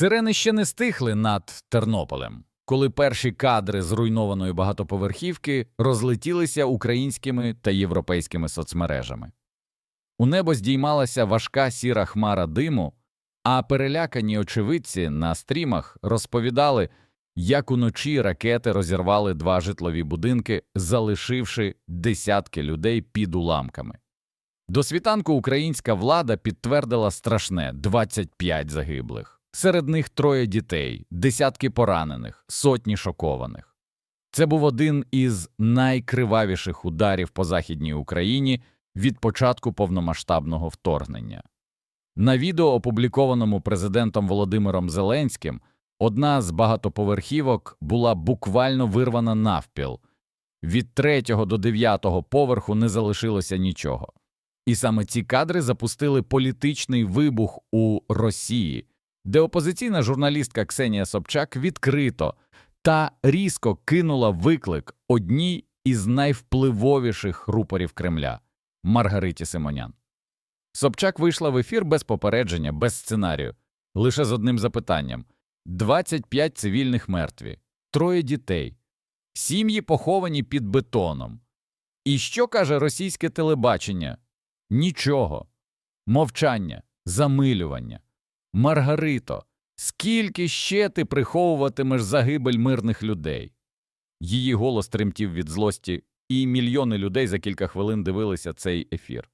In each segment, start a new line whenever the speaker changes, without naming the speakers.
Сирени ще не стихли над Тернополем, коли перші кадри зруйнованої багатоповерхівки розлетілися українськими та європейськими соцмережами. У небо здіймалася важка сіра хмара диму, а перелякані очевидці на стрімах розповідали, як уночі ракети розірвали два житлові будинки, залишивши десятки людей під уламками. До світанку українська влада підтвердила страшне 25 загиблих. Серед них троє дітей, десятки поранених, сотні шокованих. Це був один із найкривавіших ударів по Західній Україні від початку повномасштабного вторгнення. На відео, опублікованому президентом Володимиром Зеленським, одна з багатоповерхівок була буквально вирвана навпіл. Від третього до дев'ятого поверху не залишилося нічого. І саме ці кадри запустили політичний вибух у Росії, де опозиційна журналістка Ксенія Собчак відкрито та різко кинула виклик одній із найвпливовіших рупорів Кремля Маргариті Симонян. Собчак вийшла в ефір без попередження, без сценарію, лише з одним запитанням: 25 цивільних мертві, троє дітей, сім'ї поховані під бетоном. І що каже російське телебачення? Нічого, мовчання, замилювання. Маргарито, скільки ще ти приховуватимеш загибель мирних людей? Її голос тремтів від злості, і мільйони людей за кілька хвилин дивилися цей ефір.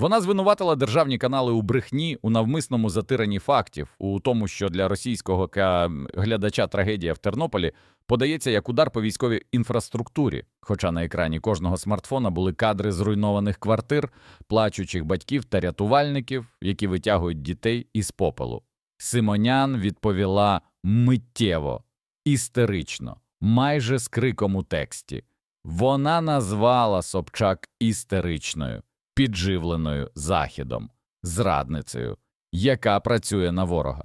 Вона звинуватила державні канали у брехні, у навмисному затиранні фактів, у тому, що для російського глядача трагедія в Тернополі подається як удар по військовій інфраструктурі, хоча на екрані кожного смартфона були кадри зруйнованих квартир, плачучих батьків та рятувальників, які витягують дітей із попелу. Симонян відповіла миттєво, істерично, майже з криком у тексті. Вона назвала Собчак істеричною, підживленою Західом, зрадницею, яка працює на ворога.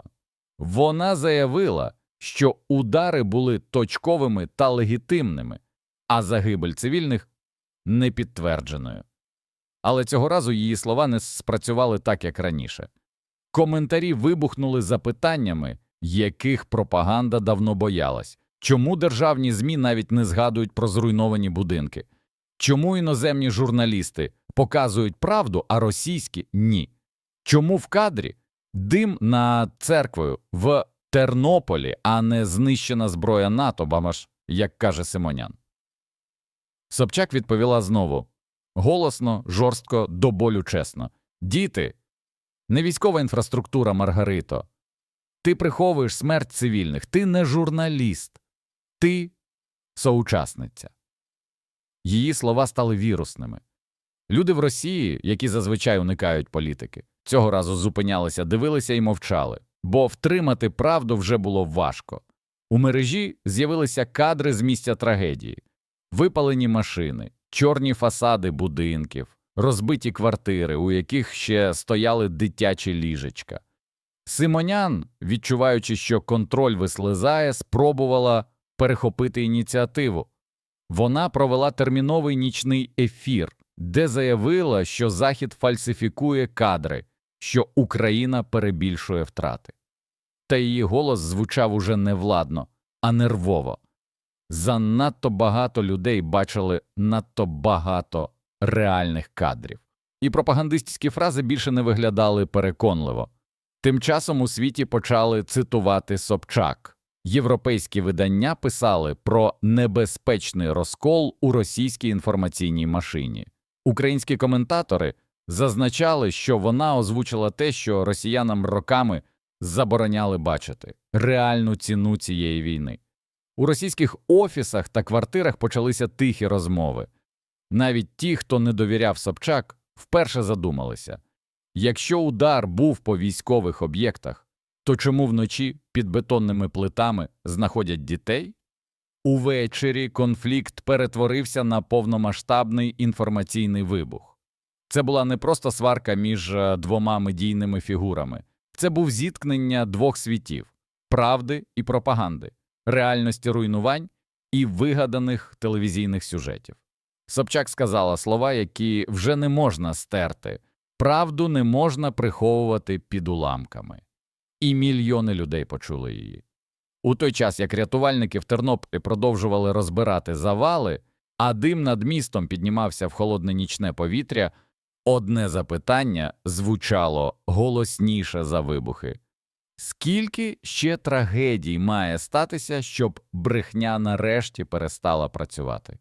Вона заявила, що удари були точковими та легітимними, а загибель цивільних непідтвердженою. Але цього разу її слова не спрацювали так, як раніше. Коментарі вибухнули запитаннями, яких пропаганда давно боялась. Чому державні ЗМІ навіть не згадують про зруйновані будинки? Чому іноземні журналісти показують правду, а російські ні? Чому в кадрі дим над церквою в Тернополі, а не знищена зброя НАТО, бамаш, як каже Симонян? Собчак відповіла знову голосно, жорстко, до болю чесно. Діти, не військова інфраструктура, Маргарито. Ти приховуєш смерть цивільних, ти не журналіст, ти соучасниця. Її слова стали вірусними. Люди в Росії, які зазвичай уникають політики, цього разу зупинялися, дивилися і мовчали, бо втримати правду вже було важко. У мережі з'явилися кадри з місця трагедії, випалені машини, чорні фасади будинків, розбиті квартири, у яких ще стояли дитячі ліжечка. Симонян, відчуваючи, що контроль вислизає, спробувала перехопити ініціативу. Вона провела терміновий нічний ефір, де заявила, що Захід фальсифікує кадри, що Україна перебільшує втрати. Та її голос звучав уже не владно, а нервово. Занадто багато людей бачили надто багато реальних кадрів, і пропагандистські фрази більше не виглядали переконливо. Тим часом у світі почали цитувати Собчак. Європейські видання писали про небезпечний розкол у російській інформаційній машині. Українські коментатори зазначали, що вона озвучила те, що росіянам роками забороняли бачити реальну ціну цієї війни. У російських офісах та квартирах почалися тихі розмови. Навіть ті, хто не довіряв Собчак, вперше задумалися якщо удар був по військових об'єктах, то чому вночі під бетонними плитами знаходять дітей? Увечері конфлікт перетворився на повномасштабний інформаційний вибух. Це була не просто сварка між е, двома медійними фігурами, це був зіткнення двох світів правди і пропаганди, реальності руйнувань і вигаданих телевізійних сюжетів. Собчак сказала слова, які вже не можна стерти правду не можна приховувати під уламками. і мільйони людей почули її. У той час, як рятувальники в Тернополі продовжували розбирати завали, а дим над містом піднімався в холодне нічне повітря, одне запитання звучало голосніше за вибухи. Скільки ще трагедій має статися, щоб брехня нарешті перестала працювати?